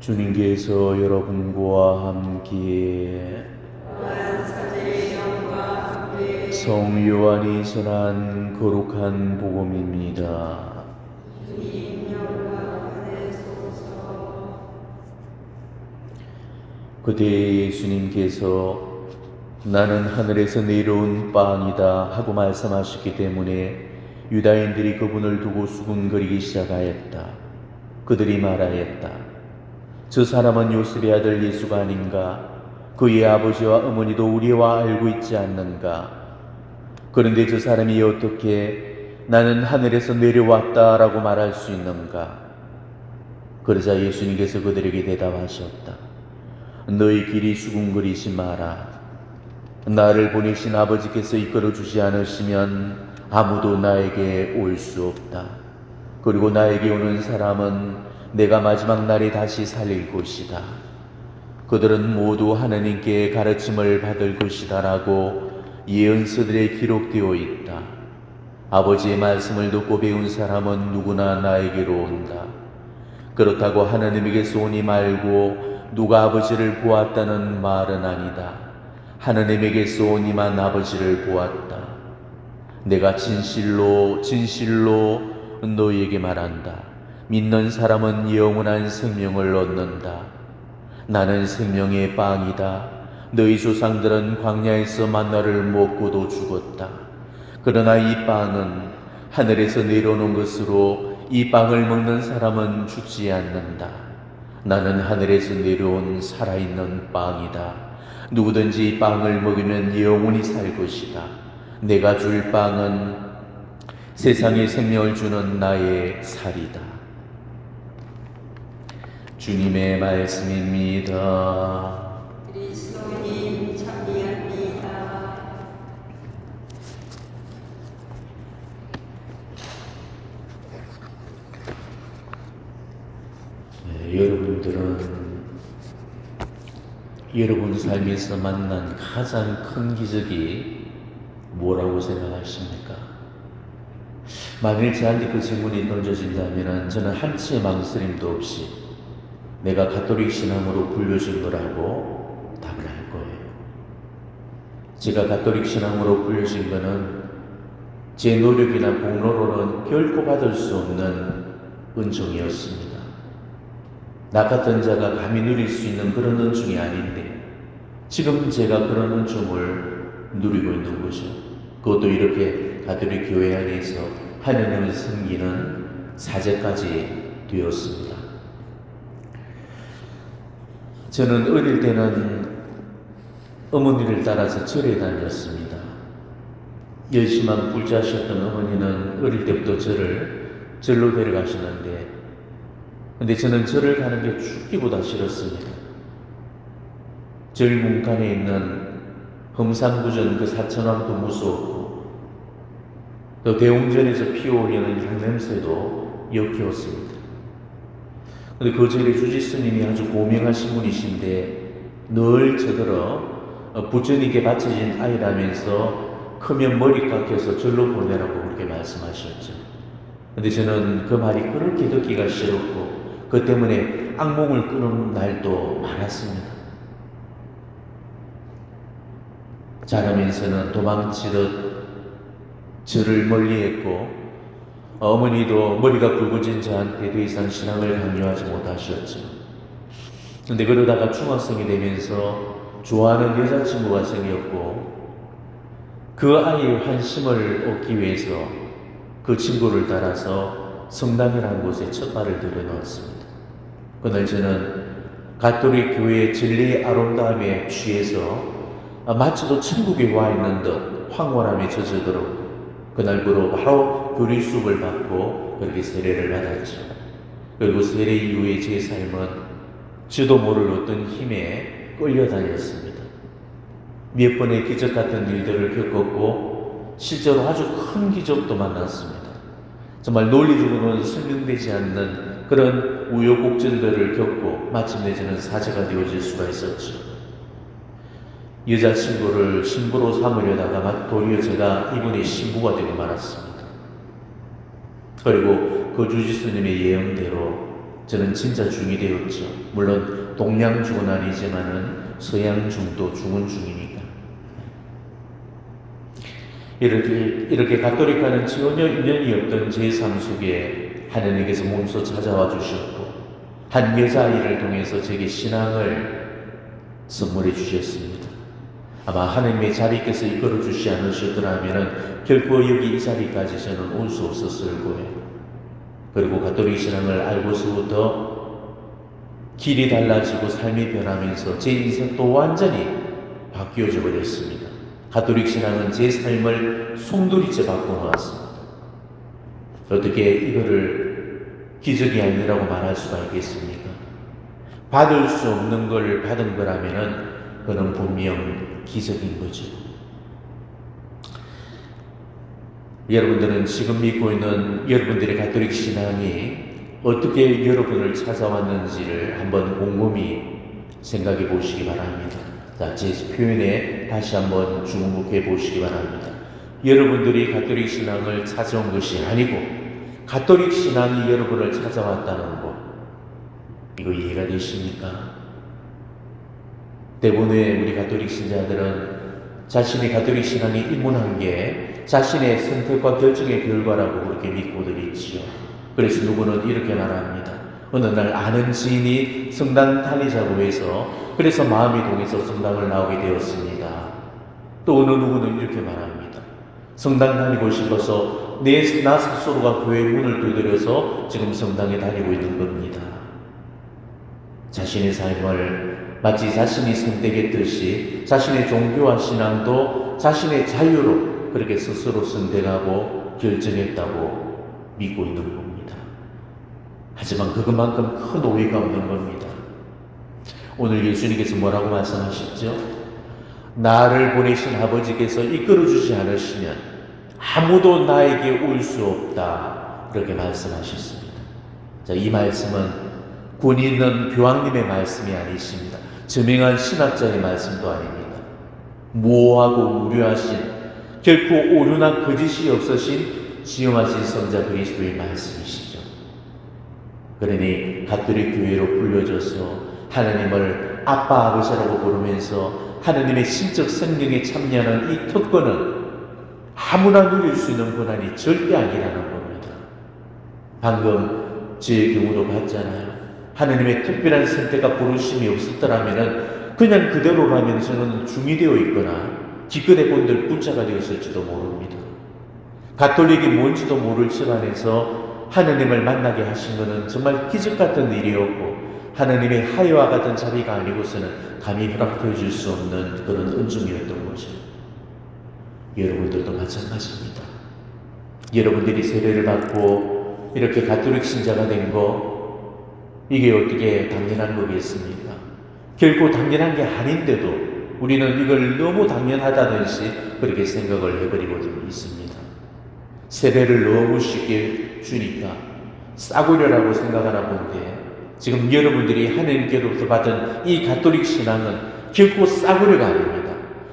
주님께서 여러분과 함께 성 요한이 전한 거룩한 복음입니다. 그때 예수님께서 나는 하늘에서 내려온 빵이다 하고 말씀하셨기 때문에 유다인들이 그분을 두고 수군거리기 시작하였다. 그들이 말하였다. 저 사람은 요셉의 아들 예수가 아닌가? 그의 아버지와 어머니도 우리와 알고 있지 않는가? 그런데 저 사람이 어떻게 나는 하늘에서 내려왔다라고 말할 수 있는가? 그러자 예수님께서 그들에게 대답하셨다. 너희 길이 수군거리지 마라. 나를 보내신 아버지께서 이끌어 주지 않으시면 아무도 나에게 올 수 없다. 그리고 나에게 오는 사람은 내가 마지막 날에 다시 살릴 것이다. 그들은 모두 하나님께 가르침을 받을 것이다라고 예언서들에 기록되어 있다. 아버지의 말씀을 듣고 배운 사람은 누구나 나에게로 온다. 그렇다고 하나님에게서 오니 말고 누가 아버지를 보았다는 말은 아니다. 하나님에게서 오니만 아버지를 보았다. 내가 진실로 진실로 너희에게 말한다. 믿는 사람은 영원한 생명을 얻는다. 나는 생명의 빵이다. 너희 조상들은 광야에서 만나를 먹고도 죽었다. 그러나 이 빵은 하늘에서 내려오는 것으로 이 빵을 먹는 사람은 죽지 않는다. 나는 하늘에서 내려온 살아있는 빵이다. 누구든지 이 빵을 먹으면 영원히 살 것이다. 내가 줄 빵은 세상에 생명을 주는 나의 살이다. 주님의 말씀입니다. 그리스도님. 네, 여러분들은 여러분 삶에서 만난 가장 큰 기적이 뭐라고 생각하십니까? 만일 저한테 그 질문이 던져진다면 저는 한치의 망설임도 없이 내가 가톨릭 신앙으로 불려진 거라고 답을 할 거예요. 제가 가톨릭 신앙으로 불려진 거는 제 노력이나 공로로는 결코 받을 수 없는 은총이었습니다. 나 같은 자가 감히 누릴 수 있는 그런 은총이 아닌데 지금 제가 그런 은총을 누리고 있는 거죠. 그것도 이렇게 가톨릭 교회 안에서 하나님을 섬기는 사제까지 되었습니다. 저는 어릴 때는 어머니를 따라서 절에 다녔습니다. 열심한 불자셨던 어머니는 어릴 때부터 저를 절로 데려가시는데 근데 저는 절을 가는 게 죽기보다 싫었습니다. 절 문간에 있는 험산구전 그 사천왕도 무서웠고 또 대웅전에서 피어오르는 향냄새도 역겨웠습니다. 근데 그 절에 주지스님이 아주 고명하신 분이신데 늘 저들어 어, 부처님께 바쳐진 아이라면서 크면 머리 깎여서 절로 보내라고 그렇게 말씀하셨죠. 근데 저는 그 말이 그렇게 듣기가 싫었고 그 때문에 악몽을 꾸는 날도 많았습니다. 자라면서는 도망치듯 저를 멀리했고 어머니도 머리가 굵어진 저한테 더 이상 신앙을 강요하지 못하셨죠. 근데 그러다가 중학생이 되면서 좋아하는 여자친구가 생겼고 그 아이의 환심을 얻기 위해서 그 친구를 따라서 성당이라는 곳에 첫 발을 들여놓았습니다. 그날 저는 가톨릭 교회의 진리의 아름다움에 취해서 마치도 천국에 와 있는 듯 황홀함에 젖어들었고 그날부로 바로 교리 수업을 받고 그렇게 세례를 받았죠. 그리고 세례 이후에 제 삶은 지도 모를 어떤 힘에 끌려다녔습니다. 몇 번의 기적 같은 일들을 겪었고 실제로 아주 큰 기적도 만났습니다. 정말 논리적으로는 설명되지 않는 그런 우여곡절들을 겪고 마침내 저는 사제가 되어질 수가 있었죠. 여자친구를 신부로 삼으려다가 도리어 제가 이분의 신부가 되고 말았습니다. 그리고 그 주지스님의 예언대로 저는 진짜 중이 되었죠. 물론 동양 중은 아니지만은 서양 중도 중은 중이니까. 이렇게 이렇게 가톨릭과는 전혀 인연이 없던 제삶 속에 하나님께서 몸소 찾아와 주셨고 한 여자아이를 통해서 제게 신앙을 선물해 주셨습니다. 아마 하나님의 자비께서 이끌어 주시 않으셨더라면 결코 여기 이 자리까지 저는 올 수 없었을 거예요. 그리고 가톨릭 신앙을 알고서부터 길이 달라지고 삶이 변하면서 제 인생 또 완전히 바뀌어져 버렸습니다. 가톨릭 신앙은 제 삶을 송두리째 바꿔놓았습니다. 어떻게 이거를 기적이 아니라고 말할 수가 있겠습니까? 받을 수 없는 걸 받은 거라면은 그는 분명 기적인 거죠. 여러분들은 지금 믿고 있는 여러분들의 가톨릭 신앙이 어떻게 여러분을 찾아왔는지를 한번 곰곰이 생각해 보시기 바랍니다. 자, 제 표현에 다시 한번 주목해 보시기 바랍니다. 여러분들이 가톨릭 신앙을 찾아온 것이 아니고 가톨릭 신앙이 여러분을 찾아왔다는 것. 이거 이해가 되십니까? 대부분의 우리 가톨릭 신자들은 자신의 가톨릭 신앙이 입문한 게 자신의 선택과 결정의 결과라고 그렇게 믿고들 있지요. 그래서 누구는 이렇게 말합니다. 어느 날 아는 지인이 성당 다니자고 해서 그래서 마음이 동해서 성당을 나오게 되었습니다. 또 어느 누구는 이렇게 말합니다. 성당 다니고 싶어서 내, 나 스스로가 교회 문을 두드려서 지금 성당에 다니고 있는 겁니다. 자신의 삶을 마치 자신이 선택했듯이 자신의 종교와 신앙도 자신의 자유로 그렇게 스스로 선택하고 결정했다고 믿고 있는 겁니다. 하지만 그것만큼 큰 오해가 없는 겁니다. 오늘 예수님께서 뭐라고 말씀하셨죠? 나를 보내신 아버지께서 이끌어 주지 않으시면 아무도 나에게 올 수 없다. 그렇게 말씀하셨습니다. 자, 이 말씀은 있는 교황님의 말씀이 아니십니다. 저명한 신학자의 말씀도 아닙니다. 모호하고 무료하신 결코 오류나 거짓이 없으신 지용하신 성자 그리스도의 말씀이시죠. 그러니 가톨릭 교회로 불려져서 하나님을 아빠 아버지라고 부르면서 하나님의 신적 성령에 참여하는 이 특권은 아무나 누릴 수 있는 권한이 절대 아니라는 겁니다. 방금 제 경우도 봤잖아요. 하나님의 특별한 선택과 부르심이 없었더라면 그냥 그대로라면 저는 중이 되어 있거나 기껏해 본들 분자가 되었을지도 모릅니다. 가톨릭이 뭔지도 모를 집안에서 하나님을 만나게 하신 것은 정말 기적 같은 일이었고 하나님의 하여와 같은 자비가 아니고서는 감히 줄수 없는 그런 은중이었던 거죠. 여러분들도 마찬가지입니다. 여러분들이 세례를 받고 이렇게 가톨릭 신자가 된 거 이게 어떻게 당연한 거겠습니까? 결코 당연한 게 아닌데도 우리는 이걸 너무 당연하다듯이 그렇게 생각을 해버리고 있습니다. 세례를 너무 쉽게 주니까 싸구려라고 생각하나 본데 지금 여러분들이 하나님께로부터 받은 이 가톨릭 신앙은 결코 싸구려가 아닙니다.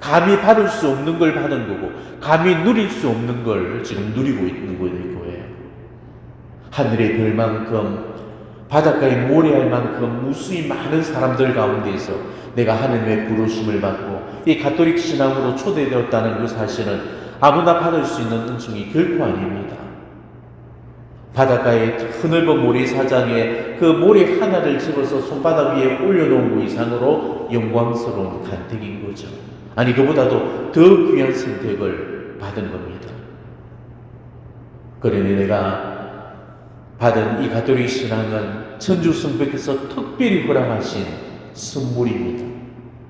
감히 받을 수 없는 걸 받은 거고 감히 누릴 수 없는 걸 지금 누리고 있는 거예요. 하늘의 별만큼 바닷가에 모래알 만큼 무수히 많은 사람들 가운데서 내가 하나님의 부르심을 받고 이 가톨릭 신앙으로 초대되었다는 그 사실은 아무나 받을 수 있는 은총이 결코 아닙니다. 바닷가의 흐넓은 모래 사장에 그 모래 하나를 집어서 손바닥 위에 올려놓은 것 이상으로 영광스러운 간택인 거죠. 아니, 그보다도 더 귀한 선택을 받은 겁니다. 그러니 내가 받은 이 가톨릭 신앙은 천주 성벽에서 특별히 허락하신 선물입니다.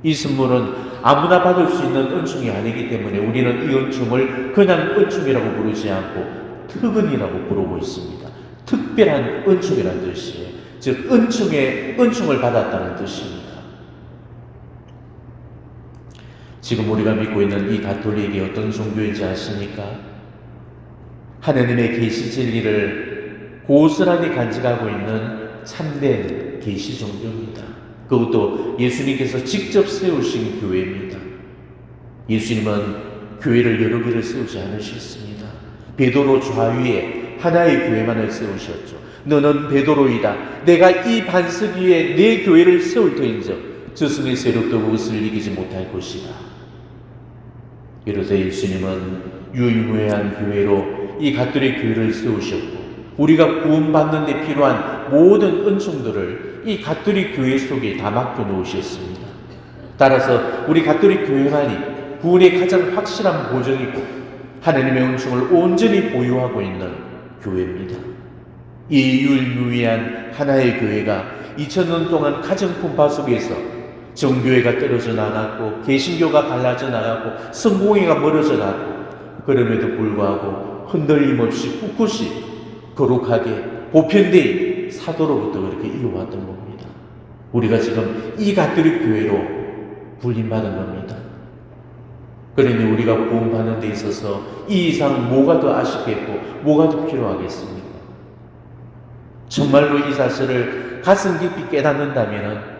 이 선물은 아무나 받을 수 있는 은총이 아니기 때문에 우리는 이 은총을 그냥 은총이라고 부르지 않고 특은이라고 부르고 있습니다. 특별한 은총이라는 뜻이에요. 즉 은총의 은총을 받았다는 뜻입니다. 지금 우리가 믿고 있는 이 가톨릭이 어떤 종교인지 아십니까? 하나님의 계시 진리를 고스란히 간직하고 있는 참된 계시 종교입니다. 그것도 예수님께서 직접 세우신 교회입니다. 예수님은 교회를 여러 개를 세우지 않으셨습니다. 베드로 좌위에 하나의 교회만을 세우셨죠. 너는 베드로이다. 내가 이 반석 위에 내 교회를 세울 터인즉 저승의 세력도 그것을 이기지 못할 것이다. 이로되 예수님은 유일무이한 교회로 이 갓돌의 교회를 세우셨고 우리가 구원받는 데 필요한 모든 은총들을 이 갓돌이 교회 속에 다 맡겨 놓으셨습니다. 따라서 우리 갓돌이 교회만이 구원의 가장 확실한 보정이고 하나님의 은총을 온전히 보유하고 있는 교회입니다. 이 유일무이한 하나의 교회가 2000년 동안 가정 풍파 속에서 정교회가 떨어져 나갔고 개신교가 갈라져 나가고 성공회가 멀어져 나고 그럼에도 불구하고 흔들림 없이 꿋꿋이 거룩하게 보편된 사도로부터 그렇게 이어왔던 겁니다. 우리가 지금 이 가톨릭 교회로 불림받은 겁니다. 그러니 우리가 구원받는 데 있어서 이 이상 뭐가 더 아쉽겠고 뭐가 더 필요하겠습니까? 정말로 이 사실을 가슴 깊이 깨닫는다면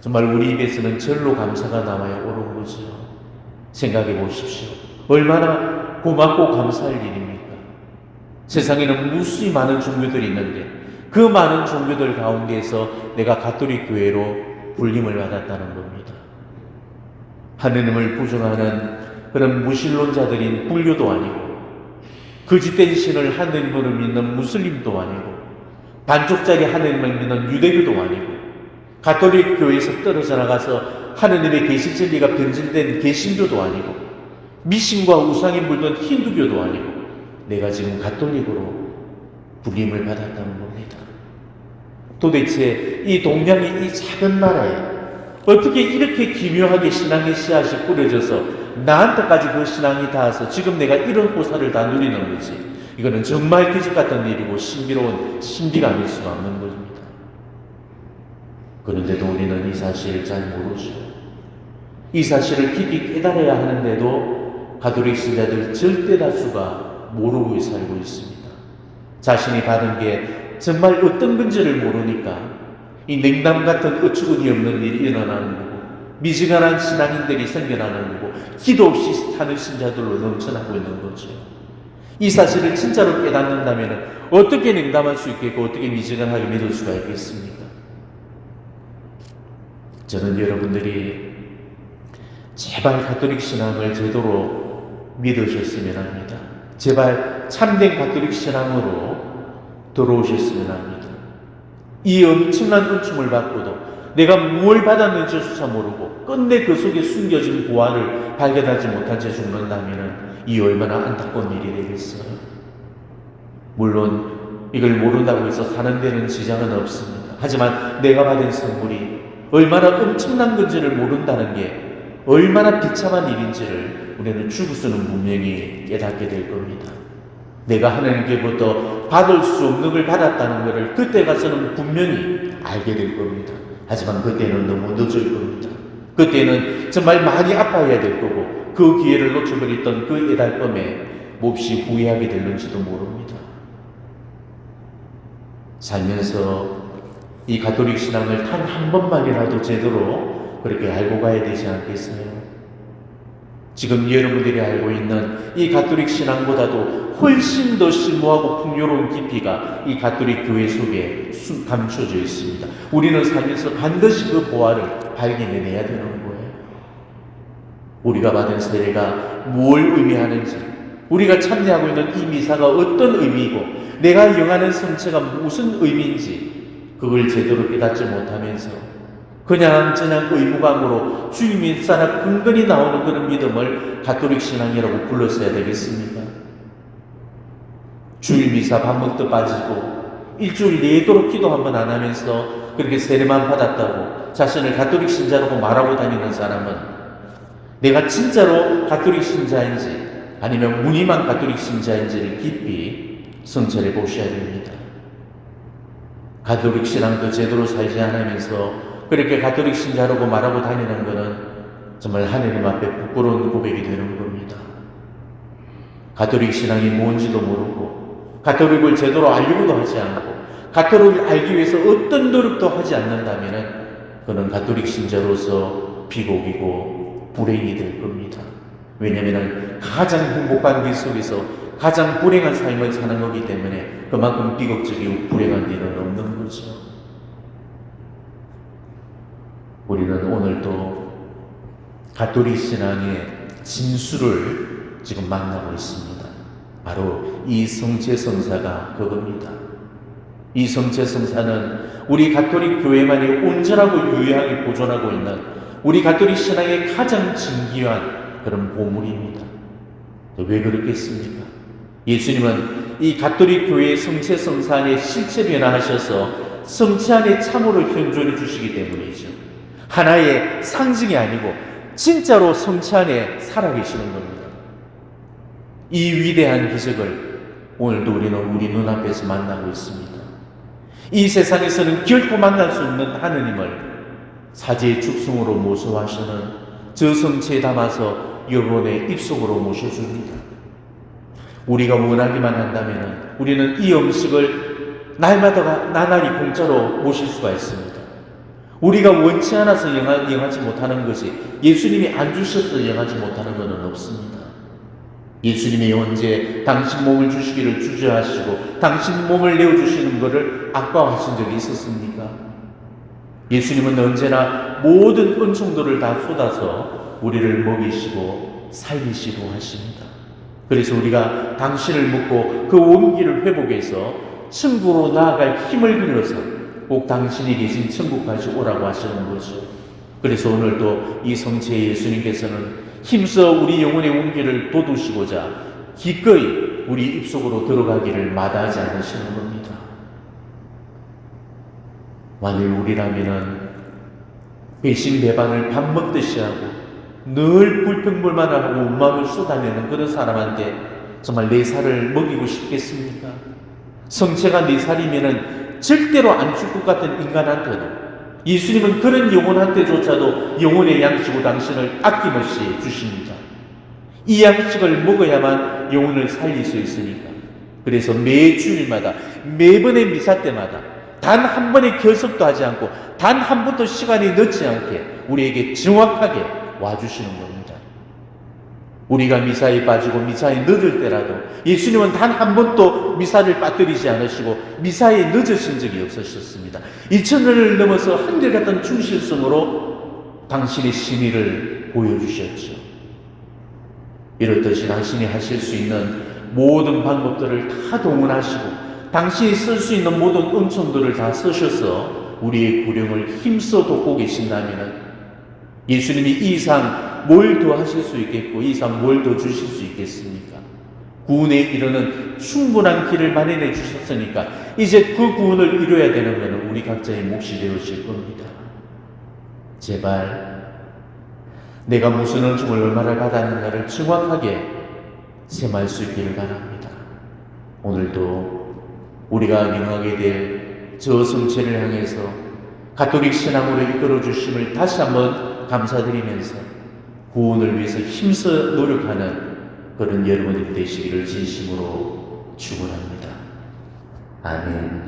정말 우리 입에서는 절로 감사가 나와야 옳은 거죠. 생각해 보십시오. 얼마나 고맙고 감사할 일입니까? 세상에는 무수히 많은 종교들이 있는데 그 많은 종교들 가운데에서 내가 가톨릭 교회로 불림을 받았다는 겁니다. 하느님을 부정하는 그런 무신론자들인 불교도 아니고 거짓된 신을 하느님으로 믿는 무슬림도 아니고 반쪽짜리 하느님을 믿는 유대교도 아니고 가톨릭 교회에서 떨어져 나가서 하느님의 계시 진리가 변질된 개신교도 아니고 미신과 우상에 물든 힌두교도 아니고 내가 지금 가톨릭으로 불림을 받았다는 겁니다. 도대체 이 동양의 이 작은 나라에 어떻게 이렇게 기묘하게 신앙의 씨앗이 뿌려져서 나한테까지 그 신앙이 닿아서 지금 내가 이런 호사를 다 누리는 거지. 이거는 정말 기적 같은 일이고 신비로운 신비가 아닐 수가 없는 것입니다. 그런데도 우리는 이 사실을 잘 모르죠. 이 사실을 깊이 깨달아야 하는데도 가톨릭 신자들 절대 다수가 모르고 살고 있습니다. 자신이 받은 게 정말 어떤 건지를 모르니까 이 냉담 같은 어처구니 없는 일이 일어나는 거고 미지근한 신앙인들이 생겨나는 거고 기도 없이 사는 신자들로 넘쳐나고 있는 거죠. 이 사실을 진짜로 깨닫는다면 어떻게 냉담할 수 있겠고 어떻게 미지근하게 믿을 수가 있겠습니까? 저는 여러분들이 제발 가톨릭 신앙을 제대로 믿으셨으면 합니다. 제발 참된 가톨릭 신앙으로 들어오셨으면 합니다. 이 엄청난 은총을 받고도 내가 무엇을 받았는지조차 모르고 끝내 그 속에 숨겨진 보화를 발견하지 못한 채 죽는다면 이 얼마나 안타까운 일이 되겠어요. 물론 이걸 모른다고 해서 사는 데는 지장은 없습니다. 하지만 내가 받은 선물이 얼마나 엄청난 건지를 모른다는 게 얼마나 비참한 일인지를 우리는 죽어서는 분명히 깨닫게 될 겁니다. 내가 하나님께부터 받을 수 없는 걸 받았다는 것을 그때 가서는 분명히 알게 될 겁니다. 하지만 그때는 너무 늦을 겁니다. 그때는 정말 많이 아파야 될 거고 그 기회를 놓쳐버렸던 그 애달픔에 몹시 후회하게 될는지도 모릅니다. 살면서 이 가톨릭 신앙을 단 한 번만이라도 제대로 그렇게 알고 가야 되지 않겠어요? 지금 여러분들이 알고 있는 이 가톨릭 신앙보다도 훨씬 더 심오하고 풍요로운 깊이가 이 가톨릭 교회 속에 감춰져 있습니다. 우리는 살면서 반드시 그 보화를 발견해내야 되는 거예요. 우리가 받은 세례가 무엇을 의미하는지, 우리가 참여하고 있는 이 미사가 어떤 의미이고, 내가 영하는 성체가 무슨 의미인지, 그걸 제대로 깨닫지 못하면서 그냥 그냥 의무감으로 주님이 살아 근근히 나오는 그런 믿음을 가톨릭 신앙이라고 불렀어야 되겠습니까? 주일 미사 밥 먹듯 빠지고 일주일 내도록 기도 한번 안 하면서 그렇게 세례만 받았다고 자신을 가톨릭 신자라고 말하고 다니는 사람은 내가 진짜로 가톨릭 신자인지 아니면 무늬만 가톨릭 신자인지를 깊이 성찰해 보셔야 됩니다. 가톨릭 신앙도 제대로 살지 않으면서 그렇게 가톨릭 신자라고 말하고 다니는 것은 정말 하느님 앞에 부끄러운 고백이 되는 겁니다. 가톨릭 신앙이 뭔지도 모르고 가톨릭을 제대로 알려고도 하지 않고 가톨릭을 알기 위해서 어떤 노력도 하지 않는다면 그는 가톨릭 신자로서 비곡이고 불행이 될 겁니다. 왜냐하면 가장 행복한 길 속에서 가장 불행한 삶을 사는 거기 때문에 그만큼 비극적이고 불행한 일은 없는 거죠. 우리는 오늘도 가톨릭 신앙의 진수를 지금 만나고 있습니다. 바로 이 성체 성사가 그겁니다. 이 성체 성사는 우리 가톨릭 교회만이 온전하고 유효하게 보존하고 있는 우리 가톨릭 신앙의 가장 진귀한 그런 보물입니다. 왜 그렇겠습니까? 예수님은 이 가톨릭 교회의 성체 성사 안에 실체 변화하셔서 성체 안에 참으로 현존해 주시기 때문이죠. 하나의 상징이 아니고 진짜로 성체 안에 살아계시는 겁니다. 이 위대한 기적을 오늘도 우리는 우리 눈앞에서 만나고 있습니다. 이 세상에서는 결코 만날 수 없는 하느님을 사제의 축성으로 모셔하시는 저 성체에 담아서 여러분의 입속으로 모셔줍니다. 우리가 원하기만 한다면 우리는 이 음식을 날마다 나날이 공짜로 모실 수가 있습니다. 우리가 원치 않아서 영하, 영하지 못하는 것이 예수님이 안 주셔서 영하지 못하는 것은 없습니다. 예수님이 언제 당신 몸을 주시기를 주저하시고 당신 몸을 내어주시는 것을 아까워하신 적이 있었습니까? 예수님은 언제나 모든 은총들을 다 쏟아서 우리를 먹이시고 살리시고 하십니다. 그래서 우리가 당신을 묻고 그 온기를 회복해서 천국으로 나아갈 힘을 빌려서 꼭 당신이 계신 천국까지 오라고 하시는 거죠. 그래서 오늘도 이 성체 예수님께서는 힘써 우리 영혼의 온기를 돋우시고자 기꺼이 우리 입속으로 들어가기를 마다하지 않으시는 겁니다. 만일 우리라면은 배신 배반을 밥 먹듯이 하고 늘 불평불만을 하고 온마음을 쏟아내는 그런 사람한테 정말 내 살을 먹이고 싶겠습니까? 성체가 네 살이면은 절대로 안줄것 같은 인간한테도 예수님은 그런 영혼한테조차도 영혼의 양식으로 당신을 아낌없이 주십니다. 이 양식을 먹어야만 영혼을 살릴 수 있으니까. 그래서 매 주일마다 매번의 미사 때마다 단 한 번의 결석도 하지 않고 단 한 번도 시간이 늦지 않게 우리에게 정확하게 와주시는 겁니다. 우리가 미사에 빠지고 미사에 늦을 때라도 예수님은 단 한 번도 미사를 빠뜨리지 않으시고 미사에 늦으신 적이 없으셨습니다. 2000년을 넘어서 한결같은 충실성으로 당신의 신의를 보여주셨죠. 이렇듯이 당신이 하실 수 있는 모든 방법들을 다 동원하시고 당신이 쓸 수 있는 모든 은총들을 다 쓰셔서 우리의 구령을 힘써 돕고 계신다면 예수님이 이 이상 뭘 더 하실 수 있겠고 이 이상 뭘 더 주실 수 있겠습니까? 구원에 이르는 충분한 길을 마련해 주셨으니까 이제 그 구원을 이루어야 되는 것은 우리 각자의 몫이 되어질 겁니다. 제발 내가 무슨 은총을 얼마나 받았는가를 정확하게 sem할 수 있기를 바랍니다. 오늘도 우리가 명하게 될 저 성체를 향해서 가톨릭 신앙으로 이끌어 주심을 다시 한번 감사드리면서 구원을 위해서 힘써 노력하는 그런 여러분들이 되시기를 진심으로 축원합니다. 아멘.